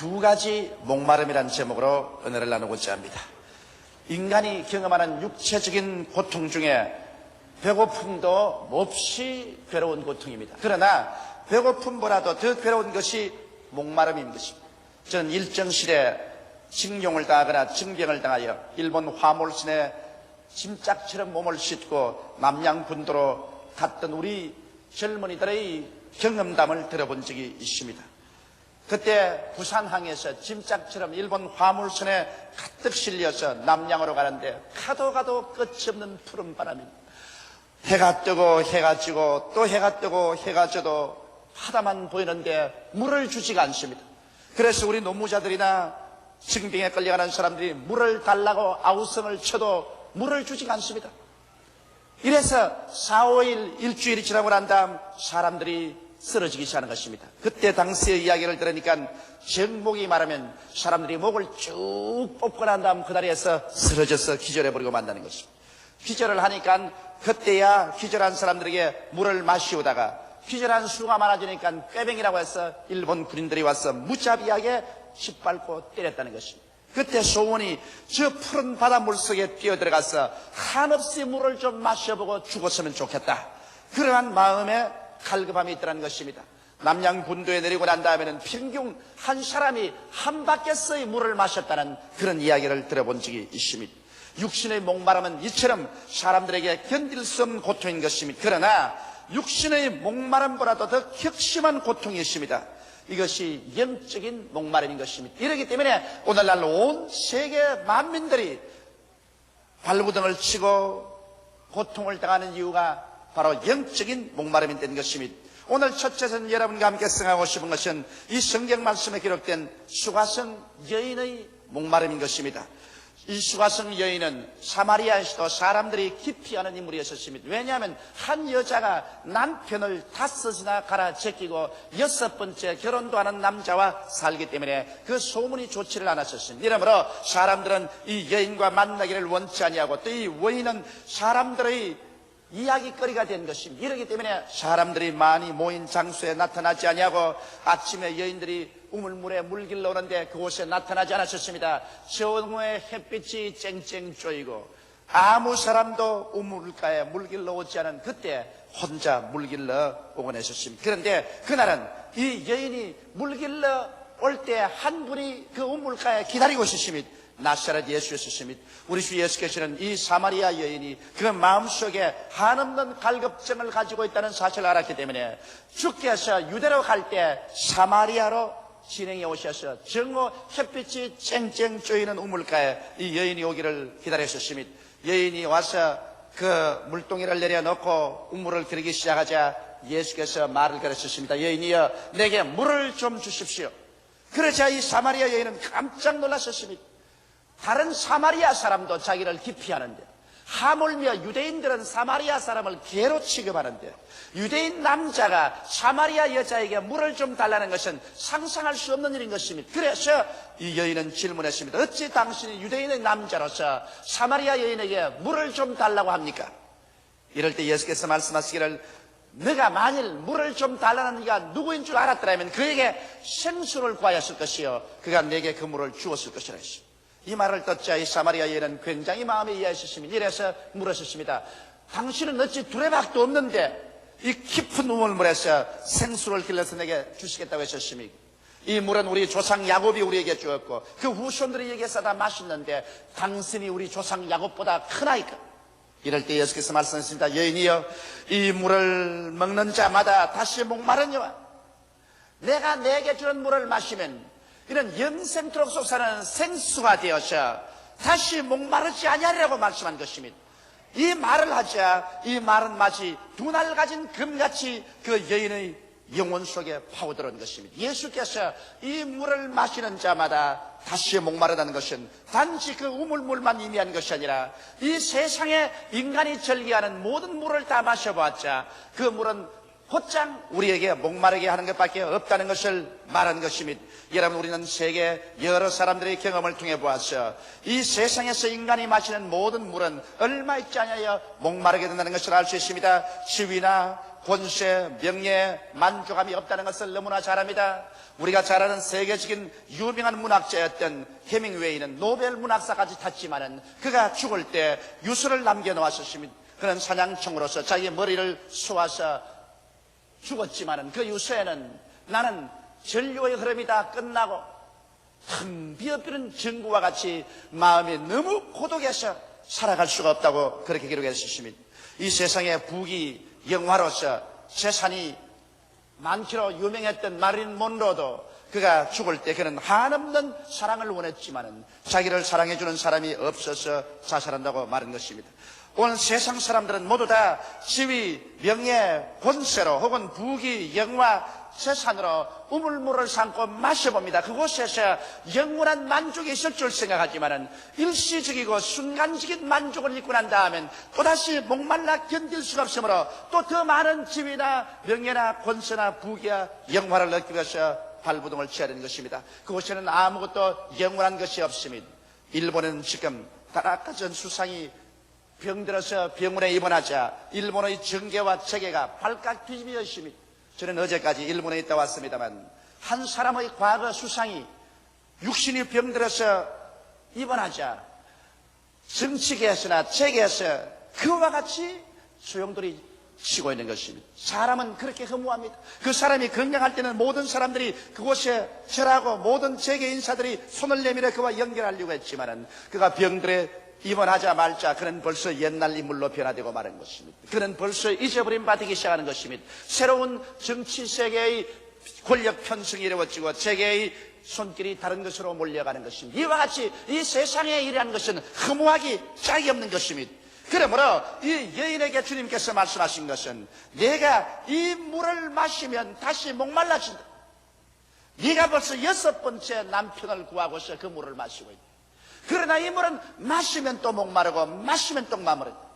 두 가지 목마름이라는 제목으로 은혜를 나누고자 합니다. 인간이 경험하는 육체적인 고통 중에 배고픔도 몹시 괴로운 고통입니다. 그러나 배고픔보다도 더 괴로운 것이 목마름인 것입니다. 저는 일정실에 징용을 당하거나 징병을 당하여 일본 화몰신에 짐짝처럼 몸을 싣고 남양군도로 갔던 우리 젊은이들의 경험담을 들어본 적이 있습니다. 그때 부산항에서 짐짝처럼 일본 화물선에 가득 실려서 남양으로 가는데 가도 가도 끝이 없는 푸른 바람입니다. 해가 뜨고 해가 지고 또 해가 뜨고 해가 져도 바다만 보이는데 물을 주지가 않습니다. 그래서 우리 노무자들이나 징병에 끌려가는 사람들이 물을 달라고 아우성을 쳐도 물을 주지가 않습니다. 이래서 4, 5일 일주일이 지나고 난 다음 사람들이 쓰러지기 시작하는 것입니다. 그때 당시의 이야기를 들으니까 정목이 말하면 사람들이 목을 쭉 뽑고 난 다음 그 다리에서 쓰러져서 기절해버리고 만다는 것입니다. 기절을 하니까 그때야 기절한 사람들에게 물을 마시우다가 기절한 수가 많아지니까 꾀병이라고 해서 일본 군인들이 와서 무자비하게 짓밟고 때렸다는 것입니다. 그때 소원이 저 푸른 바닷물 속에 뛰어들어가서 한없이 물을 좀 마셔보고 죽었으면 좋겠다. 그러한 마음에 갈급함이 있더라는 것입니다. 남양 군도에 내리고 난 다음에는 평균 한 사람이 한 바퀴서의 물을 마셨다는 그런 이야기를 들어본 적이 있습니다. 육신의 목마름은 이처럼 사람들에게 견딜 수 없는 고통인 것입니다. 그러나 육신의 목마름보다도 더 격심한 고통이 있습니다. 이것이 영적인 목마름인 것입니다. 이러기 때문에 오늘날 온 세계 만민들이 발부등을 치고 고통을 당하는 이유가 바로 영적인 목마름이 된 것입니다. 오늘 첫째는 여러분과 함께 생각하고 싶은 것은 이 성경 말씀에 기록된 수가성 여인의 목마름인 것입니다. 이 수가성 여인은 사마리아에서도 사람들이 기피하는 인물이었습니다. 왜냐하면 한 여자가 남편을 다섯이나 갈아 제끼고 여섯 번째 결혼도 하는 남자와 살기 때문에 그 소문이 좋지를 않았었습니다. 이러므로 사람들은 이 여인과 만나기를 원치 아니하고 또 이 여인은 사람들의 이야기거리가 된 것입니다. 이러기 때문에 사람들이 많이 모인 장소에 나타나지 아니하고 아침에 여인들이 우물물에 물길러 오는데 그곳에 나타나지 않았었습니다. 정오에 햇빛이 쨍쨍 쪼이고 아무 사람도 우물가에 물길러 오지 않은 그때 혼자 물길러 오곤 했었습니다. 그런데 그날은 이 여인이 물길러 올 때 한 분이 그 우물가에 기다리고 있었습니다. 나사렛 예수였습니다. 우리 주 예수께서는 이 사마리아 여인이 그 마음속에 한없는 갈급증을 가지고 있다는 사실을 알았기 때문에 주께서 유대로 갈 때 사마리아로 진행해 오셔서 정오 햇빛이 쨍쨍 쪼이는 우물가에 이 여인이 오기를 기다렸었습니다. 여인이 와서 그 물동이를 내려놓고 우물을 들이기 시작하자 예수께서 말을 걸었습니다. 여인이여 내게 물을 좀 주십시오. 그러자 이 사마리아 여인은 깜짝 놀랐었습니다. 다른 사마리아 사람도 자기를 기피하는데 하물며 유대인들은 사마리아 사람을 개로 취급하는데 유대인 남자가 사마리아 여자에게 물을 좀 달라는 것은 상상할 수 없는 일인 것입니다. 그래서 이 여인은 질문했습니다. 어찌 당신이 유대인의 남자로서 사마리아 여인에게 물을 좀 달라고 합니까? 이럴 때 예수께서 말씀하시기를 내가 만일 물을 좀 달라는 이가 누구인 줄 알았더라면 그에게 생수를 구하였을 것이요 그가 내게 그 물을 주었을 것이라 했습니다. 이 말을 듣자 이 사마리아 여인은 굉장히 마음에 이해하셨습니다. 이래서 물으셨습니다. 당신은 어찌 두레박도 없는데 이 깊은 우물물에서 생수를 길러서 내게 주시겠다고 하셨습니까? 이 물은 우리 조상 야곱이 우리에게 주었고 그 후손들에게서 다 마셨는데 당신이 우리 조상 야곱보다 크나이까? 이럴 때 예수께서 말씀하셨습니다. 여인이여 이 물을 먹는 자마다 다시 목마르니와 내가 내게 주는 물을 마시면 이런 영생토록 솟아나는 생수가 되어서 다시 목마르지 아니하리라고 말씀한 것입니다. 이 말을 하자 이 말은 마치 두날 가진 금같이 그 여인의 영혼 속에 파고들은 것입니다. 예수께서 이 물을 마시는 자마다 다시 목마르다는 것은 단지 그 우물물만 의미한 것이 아니라 이 세상에 인간이 절기하는 모든 물을 다 마셔봤자 그 물은 곧장 우리에게 목마르게 하는 것밖에 없다는 것을 말한 것입니다. 여러분 우리는 세계 여러 사람들의 경험을 통해 보았어. 이 세상에서 인간이 마시는 모든 물은 얼마 있지 않아야 목마르게 된다는 것을 알 수 있습니다. 지위나 권세, 명예, 만족함이 없다는 것을 너무나 잘 압니다. 우리가 잘 아는 세계적인 유명한 문학자였던 헤밍웨이는 노벨 문학사까지 탔지만은 그가 죽을 때 유서를 남겨놓았었습니다. 그는 사냥총으로서 자기의 머리를 쏘아서 죽었지만은 그 유서에는 나는 전류의 흐름이 다 끝나고 텅 비어비는 증거와 같이 마음이 너무 고독해서 살아갈 수가 없다고 그렇게 기록했었습니다. 이 세상에 부귀 영화로서 재산이 많기로 유명했던 마린 몬로도 그가 죽을 때 그는 한없는 사랑을 원했지만은 자기를 사랑해주는 사람이 없어서 자살한다고 말한 것입니다. 오늘 세상 사람들은 모두 다 지위, 명예, 권세로 혹은 부귀, 영화, 재산으로 우물물을 삼고 마셔봅니다. 그곳에서 영원한 만족이 있을 줄 생각하지만은 일시적이고 순간적인 만족을 잊고 난 다음엔 또다시 목말라 견딜 수가 없으므로 또 더 많은 지위나 명예나 권세나 부귀와 영화를 얻기 위해서 발부동을 쳐야 되는 것입니다. 그곳에는 아무것도 영원한 것이 없습니다. 일본은 지금 다나카 전 수상이 병들어서 병원에 입원하자 일본의 정계와 체계가 발칵 뒤집어졌습니다. 저는 어제까지 일본에 있다 왔습니다만 한 사람의 과거 수상이 육신이 병들어서 입원하자 정치계에서나 체계에서 그와 같이 소용돌이 치고 있는 것입니다. 사람은 그렇게 허무합니다. 그 사람이 건강할 때는 모든 사람들이 그곳에 절하고 모든 재계 인사들이 손을 내밀어 그와 연결하려고 했지만은 그가 병들에 입원하자 말자 그는 벌써 옛날 인물로 변화되고 마는 것입니다. 그는 벌써 잊어버림 받기 시작하는 것입니다. 새로운 정치 세계의 권력 편승이 이루어지고 세계의 손길이 다른 것으로 몰려가는 것입니다. 이와 같이 이 세상의 일이라는 것은 허무하기 짝이 없는 것입니다. 그러므로 이 여인에게 주님께서 말씀하신 것은 내가 이 물을 마시면 다시 목말라진다. 네가 벌써 여섯 번째 남편을 구하고서 그 물을 마시고 있다. 그러나 이 물은 마시면 또 목마르고 마시면 또 마무르다.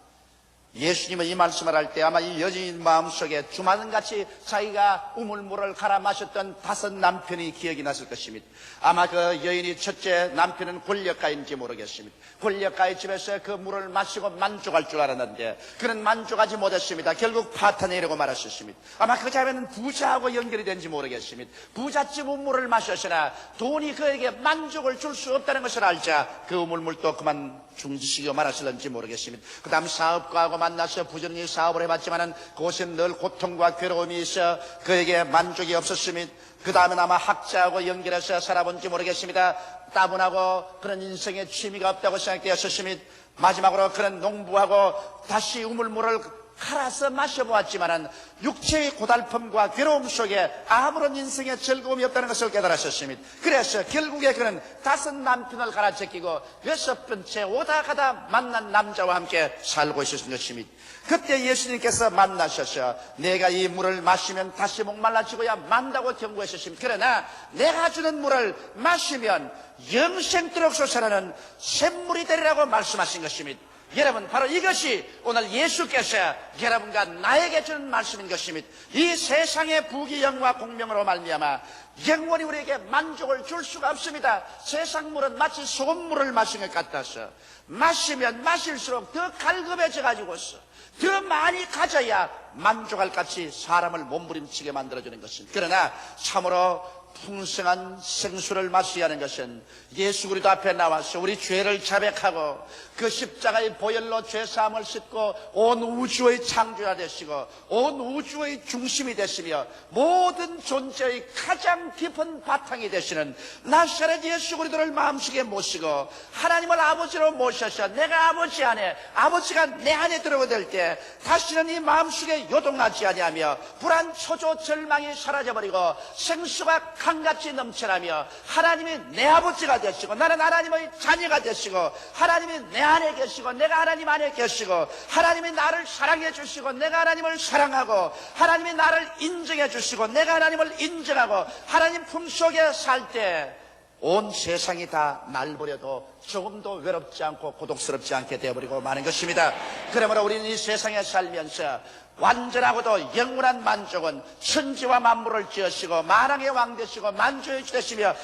예수님은 이 말씀을 할 때 아마 이 여인 마음속에 주마등같이 자기가 우물물을 갈아 마셨던 다섯 남편이 기억이 났을 것입니다. 아마 그 여인이 첫째 남편은 권력가인지 모르겠습니다. 권력가의 집에서 그 물을 마시고 만족할 줄 알았는데 그는 만족하지 못했습니다. 결국 파탄에 이르고 말았었습니다. 아마 그 자매는 부자하고 연결이 된지 모르겠습니다. 부잣집 우물을 마셨으나 돈이 그에게 만족을 줄 수 없다는 것을 알자 그 우물물도 그만 중지시키고 말았을는지 모르겠습니다. 그 다음 사업가하고 만나서 부지런히 사업을 해봤지만은 그곳엔 늘 고통과 괴로움이 있어 그에게 만족이 없었습니다. 그 다음엔 아마 학자하고 연결해서 살아본지 모르겠습니다. 따분하고 그런 인생에 취미가 없다고 생각되었었습니다. 마지막으로 그런 농부하고 다시 우물물을 갈아서 마셔보았지만은 육체의 고달픔과 괴로움 속에 아무런 인생의 즐거움이 없다는 것을 깨달았었습니다. 그래서 결국에 그는 다섯 남편을 갈아제끼고 여섯 번째 오다 가다 만난 남자와 함께 살고 있었던 것입니다. 그때 예수님께서 만나셔서 내가 이 물을 마시면 다시 목말라지고야 만다고 경고하셨습니다. 그러나 내가 주는 물을 마시면 영생토록 솟아나는 샘물이 되리라고 말씀하신 것입니다. 여러분 바로 이것이 오늘 예수께서 여러분과 나에게 주는 말씀인 것입니다. 이 세상의 부귀 영화 공명으로 말미암아 영원히 우리에게 만족을 줄 수가 없습니다. 세상 물은 마치 소금물을 마신 것 같아서 마시면 마실수록 더 갈급해져 가지고서 더 많이 가져야 만족할 같이 사람을 몸부림치게 만들어주는 것입니다. 그러나 참으로 풍성한 생수를 마셔야 하는 것은 예수 그리스도 앞에 나와서 우리 죄를 자백하고 그 십자가의 보혈로 죄사함을 씻고 온 우주의 창조자 되시고 온 우주의 중심이 되시며 모든 존재의 가장 깊은 바탕이 되시는 나사렛 예수 그리스도를 마음속에 모시고 하나님을 아버지로 모셔서 내가 아버지 안에 아버지가 내 안에 들어오게 될때 다시는 이 마음속에 요동하지 아니하며 불안 초조 절망이 사라져버리고 생수가 강같이 넘쳐나며 하나님이 내 아버지가 되시고 나는 하나님의 자녀가 되시고 하나님이 내 안에 계시고 내가 하나님 안에 계시고 하나님이 나를 사랑해 주시고 내가 하나님을 사랑하고 하나님이 나를 인정해 주시고 내가 하나님을 인정하고 하나님 품속에 살 때 온 세상이 다 날 버려도 조금도 외롭지 않고 고독스럽지 않게 되어버리고 마는 것입니다. 그러므로 우리는 이 세상에 살면서 완전하고도 영원한 만족은 천지와 만물을 지으시고 만왕의 왕 되시고 만주의 주 되시며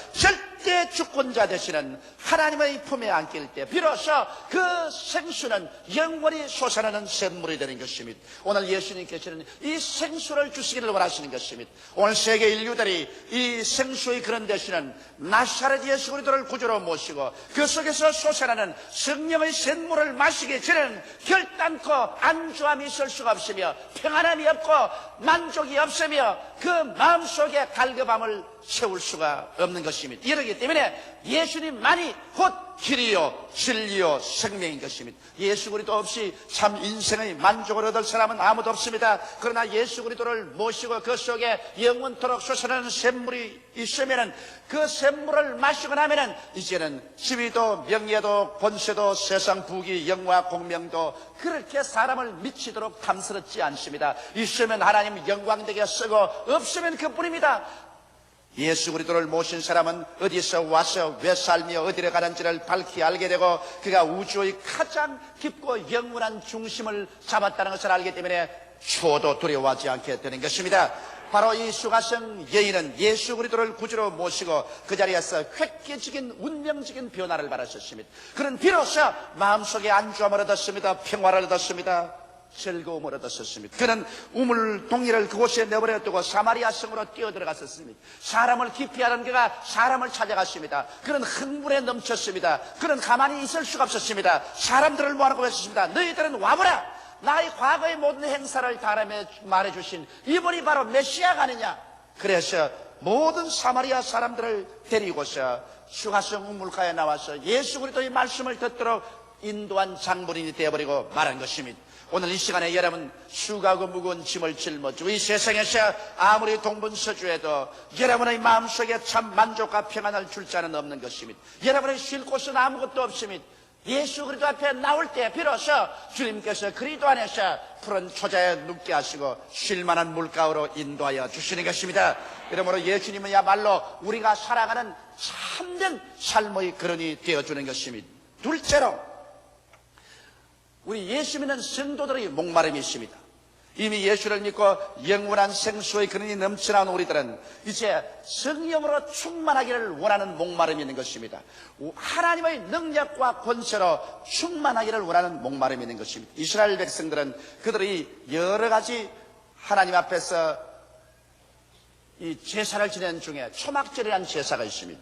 생명의 주권자 되시는 하나님의 품에 안길 때 비로소 그 생수는 영원히 솟아나는 샘물이 되는 것입니다. 오늘 예수님께서는 이 생수를 주시기를 원하시는 것입니다. 오늘 세계 인류들이 이 생수의 그런 되시는 나사렛 예수 그리스도를 구주로 모시고 그 속에서 솟아나는 성령의 샘물을 마시기 전에는 결단코 안주함이 있을 수가 없으며 평안함이 없고 만족이 없으며 그 마음속에 갈급함을 채울 수가 없는 것입니다. 이러기 때문에 예수님만이 곧 길이요 진리요 생명인 것입니다. 예수 그리스도 없이 참 인생의 만족을 얻을 사람은 아무도 없습니다. 그러나 예수 그리스도를 모시고 그 속에 영원토록 솟아나는 샘물이 있으면은 그 샘물을 마시고 나면은 이제는 지위도 명예도 권세도 세상 부귀 영화 공명도 그렇게 사람을 미치도록 탐스럽지 않습니다. 있으면 하나님 영광되게 쓰고 없으면 그뿐입니다. 예수 그리스도를 모신 사람은 어디서 와서 왜 살며 어디로 가는지를 밝히 알게 되고 그가 우주의 가장 깊고 영원한 중심을 잡았다는 것을 알기 때문에 추워도 두려워하지 않게 되는 것입니다. 바로 이 수가성 여인은 예수 그리스도를 구주로 모시고 그 자리에서 획기적인 운명적인 변화를 받았었습니다. 그는 비로소 마음속에 안주함을 얻었습니다. 평화를 얻었습니다. 즐거움을 얻었었습니다. 그는 우물 동이를 그곳에 내버려 두고 사마리아 성으로 뛰어들어갔었습니다. 사람을 기피하는 그가 사람을 찾아갔습니다. 그는 흥분에 넘쳤습니다. 그는 가만히 있을 수가 없었습니다. 사람들을 모아놓고 했습니다. 너희들은 와보라! 나의 과거의 모든 행사를 다 말해주신 이분이 바로 메시아가 아니냐? 그래서 모든 사마리아 사람들을 데리고서 수가성 우물가에 나와서 예수 그리스도의 말씀을 듣도록 인도한 장본인이 되어버리고 말한 것입니다. 오늘 이 시간에 여러분 수가고 무거운 짐을 짊어지고 이 세상에서 아무리 동분서주해도 여러분의 마음속에 참 만족과 평안을 줄 자는 없는 것입니다. 여러분의 쉴 곳은 아무것도 없습니다. 예수 그리스도 앞에 나올 때 비로소 주님께서 그리스도 안에서 푸른 초자에 눕게 하시고 쉴만한 물가로 인도하여 주시는 것입니다. 이러므로 예수님은야말로 우리가 살아가는 참된 삶의 근원이 되어주는 것입니다. 둘째로 우리 예수 믿는 성도들의 목마름이 있습니다. 이미 예수를 믿고 영원한 생수의 근원이 넘쳐나온 우리들은 이제 성령으로 충만하기를 원하는 목마름이 있는 것입니다. 하나님의 능력과 권세로 충만하기를 원하는 목마름이 있는 것입니다. 이스라엘 백성들은 그들이 여러 가지 하나님 앞에서 이 제사를 지내는 중에 초막절이라는 제사가 있습니다.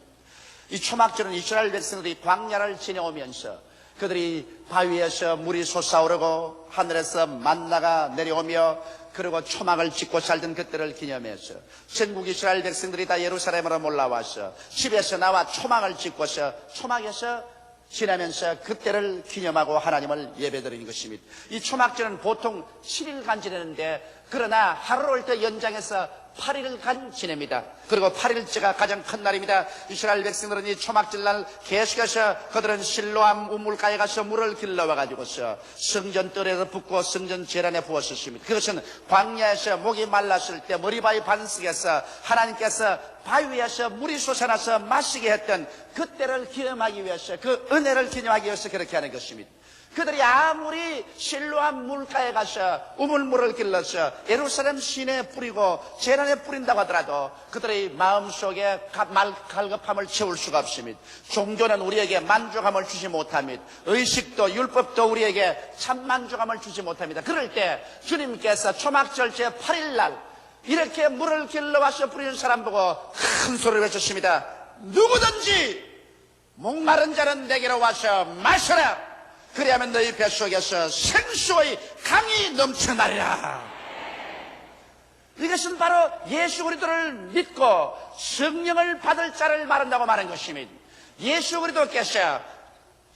이 초막절은 이스라엘 백성들이 광야를 지내오면서 그들이 바위에서 물이 솟아오르고 하늘에서 만나가 내려오며 그리고 초막을 짓고 살던 그때를 기념해서 전국 이스라엘 백성들이 다 예루살렘으로 몰라와서 집에서 나와 초막을 짓고서 초막에서 지나면서 그때를 기념하고 하나님을 예배드리는 것입니다. 이 초막절은 보통 7일간 지내는데 그러나 하루 올때 연장해서 8일간 지냅니다. 그리고 8일째가 가장 큰 날입니다. 이스라엘 백성들은 이 초막절날 계속해서 그들은 실로암 우물가에 가서 물을 길러와 가지고서 성전 뜰에서 붓고 성전 재란에 부었었습니다. 그것은 광야에서 목이 말랐을 때 머리바위 반석에서 하나님께서 바위에서 물이 솟아나서 마시게 했던 그때를 기념하기 위해서 그 은혜를 기념하기 위해서 그렇게 하는 것입니다. 그들이 아무리 실로한 물가에 가서 우물물을 길러서 예루살렘 시내에 뿌리고 재난에 뿌린다고 하더라도 그들의 마음속에 말 갈급함을 채울 수가 없습니다. 종교는 우리에게 만족함을 주지 못합니다. 의식도 율법도 우리에게 참 만족함을 주지 못합니다. 그럴 때 주님께서 초막절 제 8일날 이렇게 물을 길러와서 뿌리는 사람 보고 큰 소리를 외쳤습니다. 누구든지 목마른 자는 내게로 와서 마셔라. 그리하면 너희 뱃속에서 생수의 강이 넘쳐나리라. 이것은 바로 예수 그리스도를 믿고 성령을 받을 자를 말한다고 말한 것입니다. 예수 그리스도께서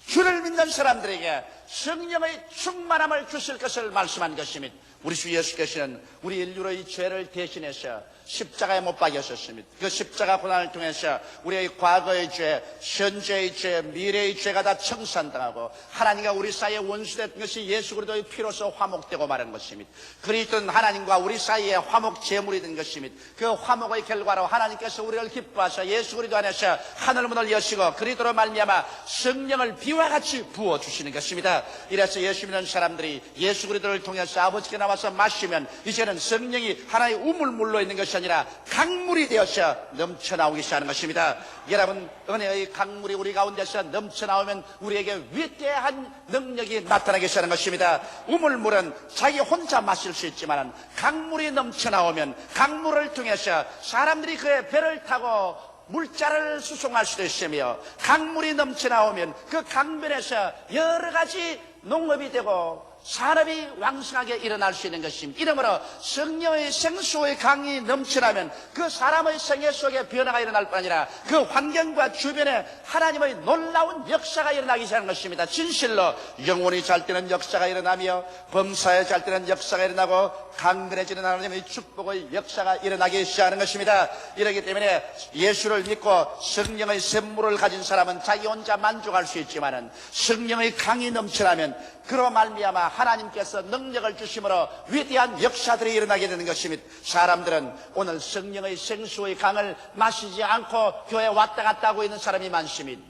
주를 믿는 사람들에게 성령의 충만함을 주실 것을 말씀한 것입니다. 우리 주 예수께서는 우리 인류의 죄를 대신해서 십자가에 못 박이셨습니다. 그 십자가 고난을 통해서 우리의 과거의 죄, 현재의 죄, 미래의 죄가 다 청산당하고 하나님과 우리 사이에 원수됐던 것이 예수 그리스도의 피로서 화목되고 말한 것입니다. 그리스도는 하나님과 우리 사이에 화목 제물이 된 것입니다. 그 화목의 결과로 하나님께서 우리를 기뻐하셔 예수 그리스도 안에서 하늘 문을 여시고 그리스도로 말미암아 성령을 비와 같이 부어 주시는 것입니다. 이래서 예수 믿는 사람들이 예수 그리스도를 통해서 아버지께 나와서 마시면 이제는 성령이 하나의 우물물로 있는 것이 아니라 강물이 되어서 넘쳐나오기 시작하는 것입니다. 여러분 은혜의 강물이 우리 가운데서 넘쳐나오면 우리에게 위대한 능력이 나타나기 시작하는 것입니다. 우물물은 자기 혼자 마실 수 있지만 강물이 넘쳐나오면 강물을 통해서 사람들이 그의 배를 타고 물자를 수송할 수도 있으며 강물이 넘쳐나오면 그 강변에서 여러 가지 농업이 되고 산업이 왕성하게 일어날 수 있는 것입니다. 이러므로 성령의 생수의 강이 넘쳐나면 그 사람의 생애 속에 변화가 일어날 뿐 아니라 그 환경과 주변에 하나님의 놀라운 역사가 일어나기 시작하는 것입니다. 진실로 영혼이 잘 때는 역사가 일어나며 범사에 잘 때는 역사가 일어나고 강건해지는 하나님의 축복의 역사가 일어나기 시작하는 것입니다. 이러기 때문에 예수를 믿고 성령의 샘물을 가진 사람은 자기 혼자 만족할 수 있지만은 성령의 강이 넘쳐나면 그로 말미암아 하나님께서 능력을 주심으로 위대한 역사들이 일어나게 되는 것입니다. 사람들은 오늘 성령의 생수의 강을 마시지 않고 교회 왔다 갔다 하고 있는 사람이 많습니다.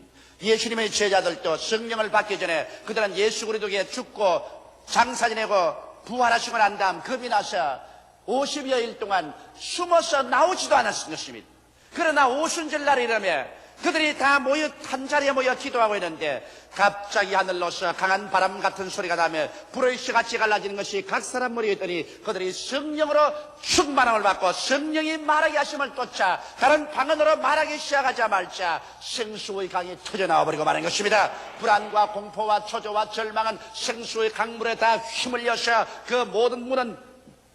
예수님의 제자들도 성령을 받기 전에 그들은 예수 그리스도께 죽고 장사 지내고 부활하시고 난 다음 겁이 나서 50여일 동안 숨어서 나오지도 않았을 것입니다. 그러나 오순절 날이 이르면 그들이 다 모여 한 자리에 모여 기도하고 있는데 갑자기 하늘로서 강한 바람 같은 소리가 나며 불의 씨같이 갈라지는 것이 각 사람 머리에 있더니 그들이 성령으로 충만함을 받고 성령이 말하게 하심을 쫓아 다른 방언으로 말하기 시작하자 말자 생수의 강이 터져나와 버리고 마는 것입니다. 불안과 공포와 초조와 절망은 생수의 강물에 다 휘물려서 그 모든 문은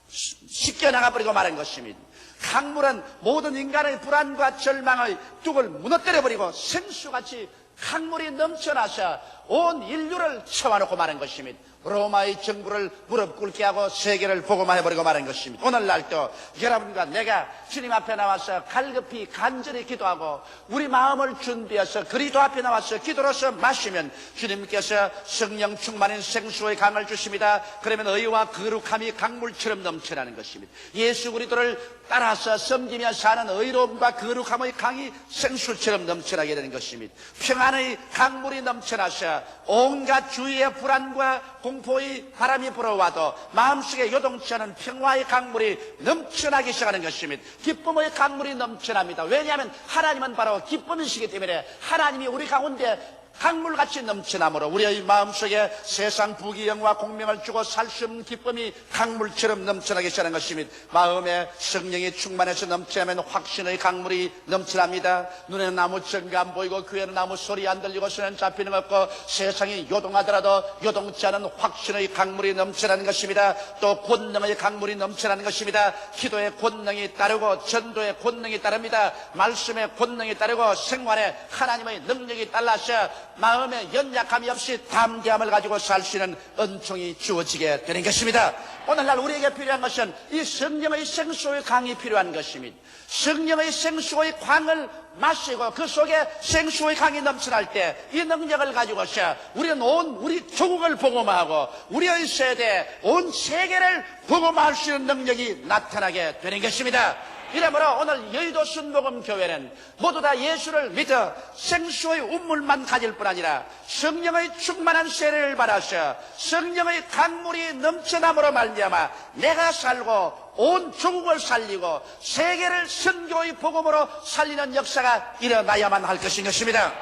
씻겨 나가버리고 마는 것입니다. 강물은 모든 인간의 불안과 절망의 뚝을 무너뜨려 버리고 생수같이 강물이 넘쳐나서 온 인류를 채워놓고 마는 것입니다. 로마의 정부를 무릎 꿇게 하고 세계를 보고만 해버리고 마는 것입니다. 오늘날도 여러분과 내가 주님 앞에 나와서 갈급히 간절히 기도하고 우리 마음을 준비해서 그리도 앞에 나와서 기도로서 마시면 주님께서 성령 충만인 생수의 강을 주십니다. 그러면 의와 거룩함이 강물처럼 넘쳐나는 것입니다. 예수 그리스도를 따라서 섬기며 사는 의로움과 거룩함의 강이 생수처럼 넘쳐나게 되는 것입니다. 평안의 강물이 넘쳐나서 온갖 주위의 불안과 공포의 바람이 불어와도 마음속에 요동치 않은 평화의 강물이 넘쳐나기 시작하는 것입니다. 기쁨의 강물이 넘쳐납니다. 왜냐하면 하나님은 바로 기쁨이시기 때문에 하나님이 우리 가운데 강물같이 넘쳐나므로 우리의 마음속에 세상 부귀영화 공명을 주고 살 수 없는 기쁨이 강물처럼 넘쳐나기 시작하는 것입니다. 마음에 성령이 충만해서 넘쳐나면 확신의 강물이 넘쳐납니다. 눈에는 아무 증거 안 보이고 귀에는 아무 소리 안 들리고 손에는 잡히는 것 없고 세상이 요동하더라도 요동치 않은 확신의 강물이 넘쳐나는 것입니다. 또 권능의 강물이 넘쳐나는 것입니다. 기도의 권능이 따르고 전도의 권능이 따릅니다. 말씀의 권능이 따르고 생활에 하나님의 능력이 따라서 마음에 연약함이 없이 담대함을 가지고 살 수 있는 은총이 주어지게 되는 것입니다. 오늘날 우리에게 필요한 것은 이 성령의 생수의 강이 필요한 것입니다. 성령의 생수의 강을 마시고 그 속에 생수의 강이 넘쳐날 때 이 능력을 가지고서 우리는 온 우리 조국을 복음하고 우리의 세대 온 세계를 복음할 수 있는 능력이 나타나게 되는 것입니다. 이러므로 오늘 여의도 순복음 교회는 모두 다 예수를 믿어 생수의 운물만 가질 뿐 아니라 성령의 충만한 세례를 받아서 성령의 강물이 넘쳐남으로 말미암아 내가 살고 온 조국을 살리고 세계를 선교의 복음으로 살리는 역사가 일어나야만 할 것인 것입니다.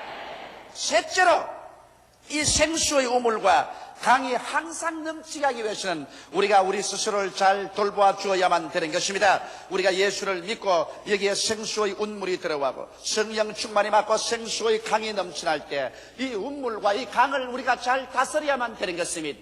셋째로 이 생수의 우물과 강이 항상 넘치게 하기 위해서는 우리가 우리 스스로를 잘 돌보아 주어야만 되는 것입니다. 우리가 예수를 믿고 여기에 생수의 운물이 들어가고 성령 충만이 맞고 생수의 강이 넘쳐날 때 이 운물과 이 강을 우리가 잘 다스려야만 되는 것입니다.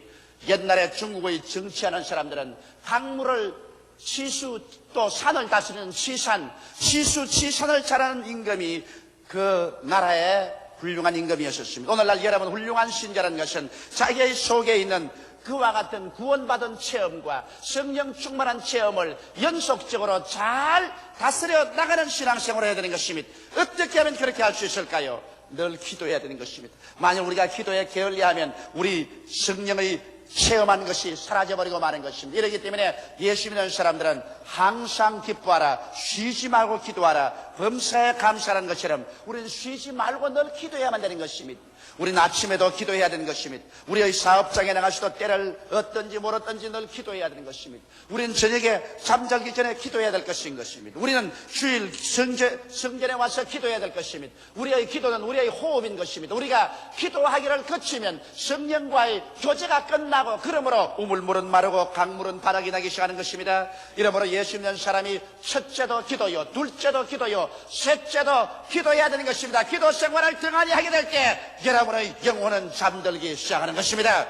옛날에 중국의 정치하는 사람들은 강물을 시수 또 산을 다스리는 시산, 시수 치산을 잘하는 임금이 그 나라의 훌륭한 임금이었습니다. 오늘날 여러분 훌륭한 신자라는 것은 자기의 속에 있는 그와 같은 구원받은 체험과 성령 충만한 체험을 연속적으로 잘 다스려 나가는 신앙생활을 해야 되는 것입니다. 어떻게 하면 그렇게 할 수 있을까요? 늘 기도해야 되는 것입니다. 만약 우리가 기도에 게을리하면 우리 성령의 체험한 것이 사라져버리고 마는 것입니다. 이러기 때문에 예수 믿는 사람들은 항상 기뻐하라, 쉬지 말고 기도하라, 범사에 감사하는 것처럼 우리는 쉬지 말고 늘 기도해야만 되는 것입니다. 우리는 아침에도 기도해야 되는 것입니다. 우리의 사업장에 나가서도 때를 어떤지 모르던지 늘 기도해야 되는 것입니다. 우리는 저녁에 잠자기 전에 기도해야 될 것인 것입니다. 우리는 주일 성제, 성전에 와서 기도해야 될 것입니다. 우리의 기도는 우리의 호흡인 것입니다. 우리가 기도하기를 거치면 성령과의 교제가 끝나고 그러므로 우물물은 마르고 강물은 바닥이 나기 시작하는 것입니다. 이러므로 예수 믿는 사람이 첫째도 기도요, 둘째도 기도요, 셋째도 기도해야 되는 것입니다. 기도 생활을 등한히 하게 될 때 여러분 의 영혼은 잠들기 시작하는 것입니다.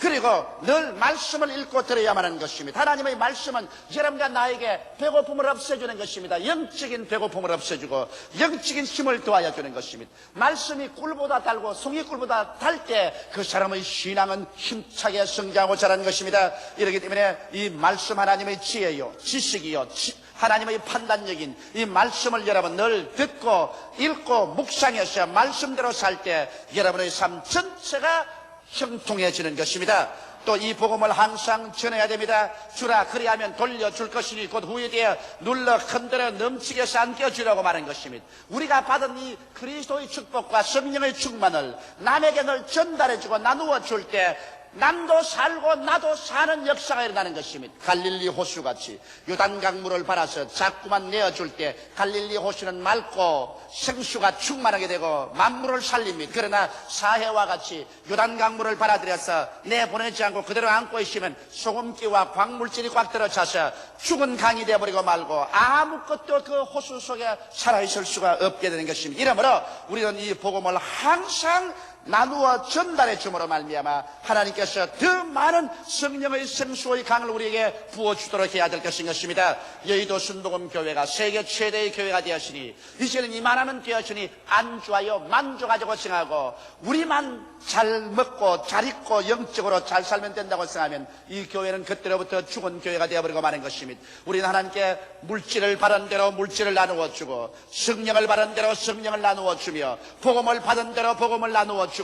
그리고 늘 말씀을 읽고 들어야만 하는 것입니다. 하나님의 말씀은 여러분과 나에게 배고픔을 없애주는 것입니다. 영적인 배고픔을 없애주고 영적인 힘을 도하여 주는 것입니다. 말씀이 꿀보다 달고 송이 꿀보다 달 때 그 사람의 신앙은 힘차게 성장하고 자라는 것입니다. 이렇기 때문에 이 말씀 하나님의 지혜요, 지식이요, 지- 하나님의 판단력인 이 말씀을 여러분 늘 듣고 읽고 묵상해서 말씀대로 살 때 여러분의 삶 전체가 형통해지는 것입니다. 또 이 복음을 항상 전해야 됩니다. 주라 그리하면 돌려줄 것이니 곧 후에 되어 눌러 흔들어 넘치게 삼켜주려고 말한 것입니다. 우리가 받은 이 그리스도의 축복과 성령의 충만을 남에게 늘 전달해주고 나누어 줄 때 남도 살고 나도 사는 역사가 일어나는 것입니다. 갈릴리 호수같이 요단강물을 받아서 자꾸만 내어줄 때 갈릴리 호수는 맑고 생수가 충만하게 되고 만물을 살립니다. 그러나 사해와 같이 요단강물을 받아들여서 내보내지 않고 그대로 안고 있으면 소금기와 광물질이 꽉 들어차서 죽은 강이 되어버리고 말고 아무것도 그 호수 속에 살아있을 수가 없게 되는 것입니다. 이러므로 우리는 이 복음을 항상 나누어 전달해 줌으로 말미암아 하나님께서 더 많은 성령의 생수의 강을 우리에게 부어 주도록 해야 될 것인 것입니다. 여의도 순복음 교회가 세계 최대의 교회가 되었으니 이제는 이만하면 되었으니 안주하여 만족하자고 생각하고 우리만 잘 먹고 잘 입고 영적으로 잘 살면 된다고 생각하면 이 교회는 그때로부터 죽은 교회가 되어버리고 마는 것입니다. 우리는 하나님께 물질을 바른 대로 물질을 나누어 주고 성령을 바른 대로 성령을 나누어 주며 복음을 받은 대로 복음을 나누어 주고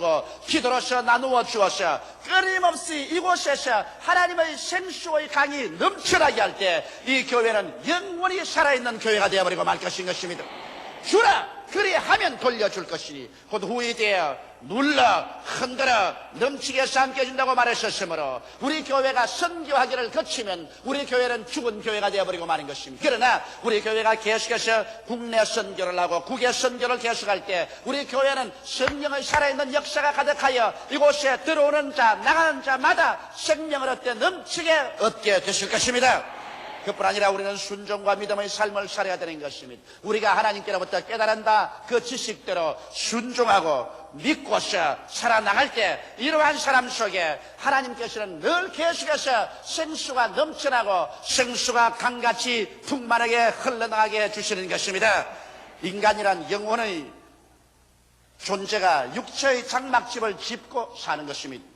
기도로서 나누어 주어서 끊임없이 이곳에서 하나님의 생수의 강이 넘쳐나게 할 때 이 교회는 영원히 살아있는 교회가 되어버리고 말 것인 것입니다. 주라 그리하면 돌려줄 것이니 곧 후에 되어 눌러 흔들어 넘치게 삼켜준다고 말하셨으므로 우리 교회가 선교하기를 거치면 우리 교회는 죽은 교회가 되어버리고 마는 것입니다. 그러나 우리 교회가 계속해서 국내 선교를 하고 국외 선교를 계속할 때 우리 교회는 성령의 살아있는 역사가 가득하여 이곳에 들어오는 자 나가는 자마다 생명을 얻게 넘치게 얻게 되실 것입니다. 그뿐 아니라 우리는 순종과 믿음의 삶을 살아야 되는 것입니다. 우리가 하나님께로부터 깨달은다 그 지식대로 순종하고 믿고서 살아나갈 때 이러한 사람 속에 하나님께서는 늘 계속해서 생수가 넘쳐나고 생수가 강같이 풍만하게 흘러나가게 해주시는 것입니다. 인간이란 영혼의 존재가 육체의 장막집을 짚고 사는 것입니다.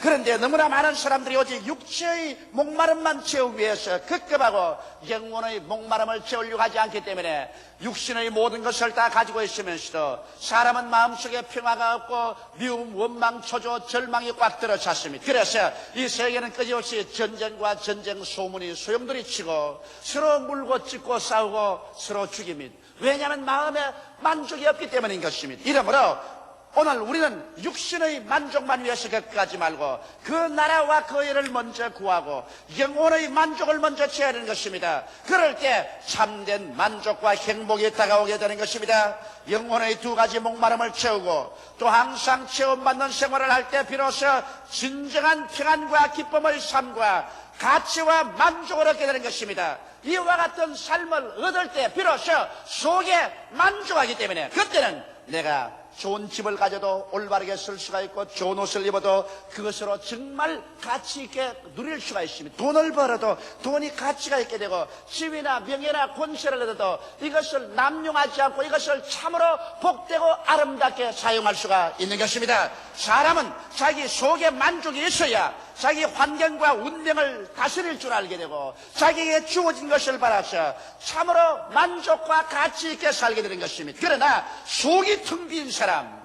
그런데 너무나 많은 사람들이 오직 육체의 목마름만 채우기 위해서 급급하고 영혼의 목마름을 채우려고 하지 않기 때문에 육신의 모든 것을 다 가지고 있으면서도 사람은 마음속에 평화가 없고 미움, 원망, 초조, 절망이 꽉 들어찼습니다. 그래서 이 세계는 끊임없이 전쟁과 전쟁 소문이 소용돌이 치고 서로 물고 찢고 싸우고 서로 죽입니다. 왜냐하면 마음에 만족이 없기 때문인 것입니다. 이러므로 오늘 우리는 육신의 만족만 위해서 겪하지 말고 그 나라와 그 일을 먼저 구하고 영혼의 만족을 먼저 취해야 하는 것입니다. 그럴 때 참된 만족과 행복이 다가오게 되는 것입니다. 영혼의 두 가지 목마름을 채우고 또 항상 체험받는 생활을 할 때 비로소 진정한 평안과 기쁨의 삶과 가치와 만족을 얻게 되는 것입니다. 이와 같은 삶을 얻을 때 비로소 속에 만족하기 때문에 그때는 내가 좋은 집을 가져도 올바르게 쓸 수가 있고 좋은 옷을 입어도 그것으로 정말 가치 있게 누릴 수가 있습니다. 돈을 벌어도 돈이 가치가 있게 되고 지위나 명예나 권세를 얻어도 이것을 남용하지 않고 이것을 참으로 복되고 아름답게 사용할 수가 있는 것입니다. 사람은 자기 속에 만족이 있어야 자기 환경과 운명을 다스릴 줄 알게 되고 자기에게 주어진 것을 바라서 참으로 만족과 가치 있게 살게 되는 것입니다. 그러나 속이 텅 빈 사람,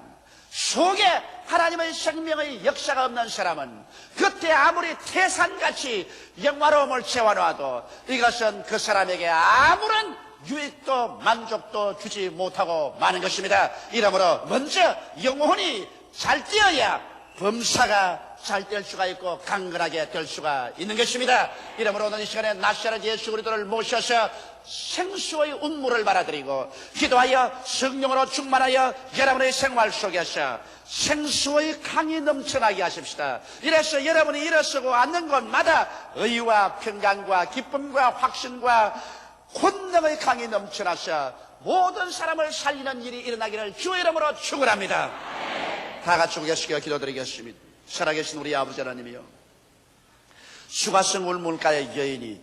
속에 하나님의 생명의 역사가 없는 사람은 그때 아무리 태산같이 영화로움을 채워놔도 이것은 그 사람에게 아무런 유익도 만족도 주지 못하고 마는 것입니다. 이러므로 먼저 영혼이 잘 뛰어야 범사가 잘 될 수가 있고 강건하게 될 수가 있는 것입니다. 이러므로 오늘 이 시간에 나시아는 예수 그리스도를 모셔서 생수의 운물을 받아들이고 기도하여 성령으로 충만하여 여러분의 생활 속에서 생수의 강이 넘쳐나게 하십시다. 이래서 여러분이 일어서고 앉는 곳마다 의와 평강과 기쁨과 확신과 권능의 강이 넘쳐나서 모든 사람을 살리는 일이 일어나기를 주의 이름으로 축원합니다. 다 같이 고개시켜 기도드리겠습니다. 살아계신 우리 아버지 하나님이요. 수가성 울물가의 여인이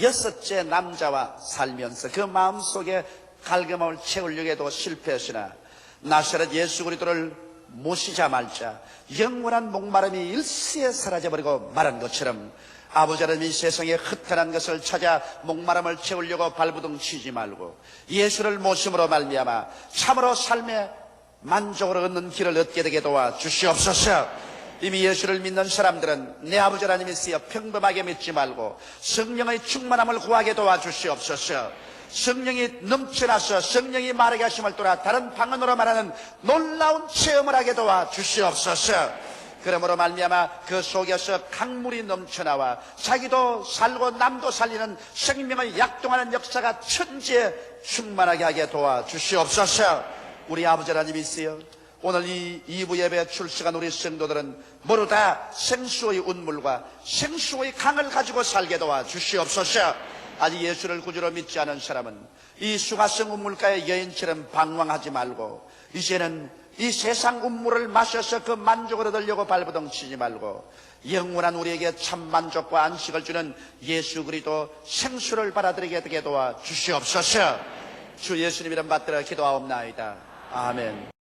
여섯째 남자와 살면서 그 마음속에 갈급함을 채우려고 해도 실패했으나 나사렛 예수 그리스도를 모시자 말자 영원한 목마름이 일시에 사라져버리고 말한 것처럼 아버지 하나님 이 세상에 흩어난 것을 찾아 목마름을 채우려고 발부둥 치지 말고 예수를 모심으로 말미암아 참으로 삶의 만족을 얻는 길을 얻게 되게 도와 주시옵소서. 이미 예수를 믿는 사람들은 내 아버지 하나님이 쓰여 평범하게 믿지 말고 성령의 충만함을 구하게 도와 주시옵소서. 성령이 넘쳐나서 성령이 말하게 하심을 따라 다른 방언으로 말하는 놀라운 체험을 하게 도와 주시옵소서. 그러므로 말미암아 그 속에서 강물이 넘쳐나와 자기도 살고 남도 살리는 생명을 약동하는 역사가 천지에 충만하게 하게 도와 주시옵소서. 우리 아버지 하나님이 있어요. 오늘 이 2부 예배 출석한 우리 성도들은 모두 다 생수의 운물과 생수의 강을 가지고 살게 도와 주시옵소서. 아직 예수를 구주로 믿지 않은 사람은 이 수가성 운물가의 여인처럼 방황하지 말고 이제는 이 세상 운물을 마셔서 그 만족을 얻으려고 발버둥 치지 말고 영원한 우리에게 참 만족과 안식을 주는 예수 그리스도 생수를 받아들이게 되게 도와 주시옵소서. 주 예수님 이름 받들어 기도하옵나이다. 아멘.